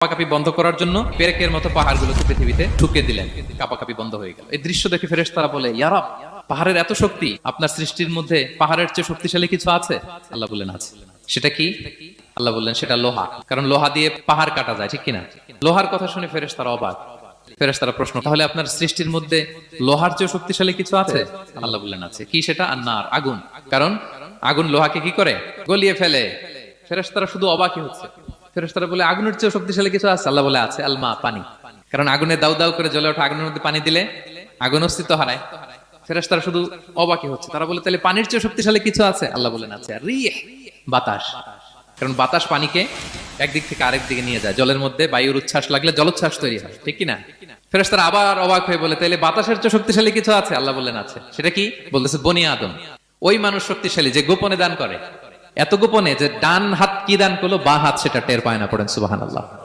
কাপাকাপি বন্ধ করার জন্য পেরেকের মতো পাহাড়গুলোকে পৃথিবীতে ঠুকে দিলেন। কাপাকাপি বন্ধ হয়ে গেল। এই দৃশ্য দেখে ফেরেশতারা বলে ইয়ারাব পাহাড়ের এত শক্তি, আপনার সৃষ্টির মধ্যে পাহাড়ের চেয়ে শক্তিশালী কিছু আছে? আল্লাহ বললেন, আছে। সেটা কি? আল্লাহ বললেন, সেটা লোহা। কারণ লোহা দিয়ে পাহাড় কাটা যায়, ঠিক কিনা? লোহার কথা শুনে ফেরেশতারা অবাক। ফেরেশতারা প্রশ্ন, তাহলে আপনার সৃষ্টির মধ্যে লোহার চেয়ে শক্তিশালী কিছু আছে? আল্লাহ বললেন, আছে। কি সেটা? আন্নার, আগুন। কারণ? আগুন লোহাকে কি করে? গলিয়ে ফেলে। ফেরেশতারা শুধু অবাকই হচ্ছে। ফেরেশতারা বলে, আগুনের চেয়ে শক্তিশালী কিছু আছে? আল্লাহ বলে, আছে, আলমা, পানি। কারণ আগুনে দাউ দাউ করে জ্বলে ওঠা, আগুনের মধ্যে পানি দিলে আগুন অস্তিত্ব হারায়। ফেরেশতারা শুধু অবাকই হচ্ছে। তারা বলে, তাহলে পানির চেয়ে শক্তিশালী কিছু আছে? আল্লাহ বলেন, আছে। রিহ, বাতাস। কারণ বাতাস পানিকে একদিক থেকে আরেক দিকে নিয়ে যায়। জলের মধ্যে বায়ুর উচ্ছ্বাস লাগলে জলোচ্ছ্বাস তৈরি হয়, ঠিক কি না? ফেরেশতারা আবার অবাক হয়ে বলে, তাহলে বাতাসের চেয়ে শক্তিশালী কিছু আছে? আল্লাহ বললেন আছে। সেটা কি? বলতেছে, বনি আদম। ওই মানুষ শক্তিশালী যে গোপনে দান করে। এত গোপনে যে ডান হাত কি দান করল, বা হাত সেটা টের পায় না পড়েন সুবাহান আল্লাহ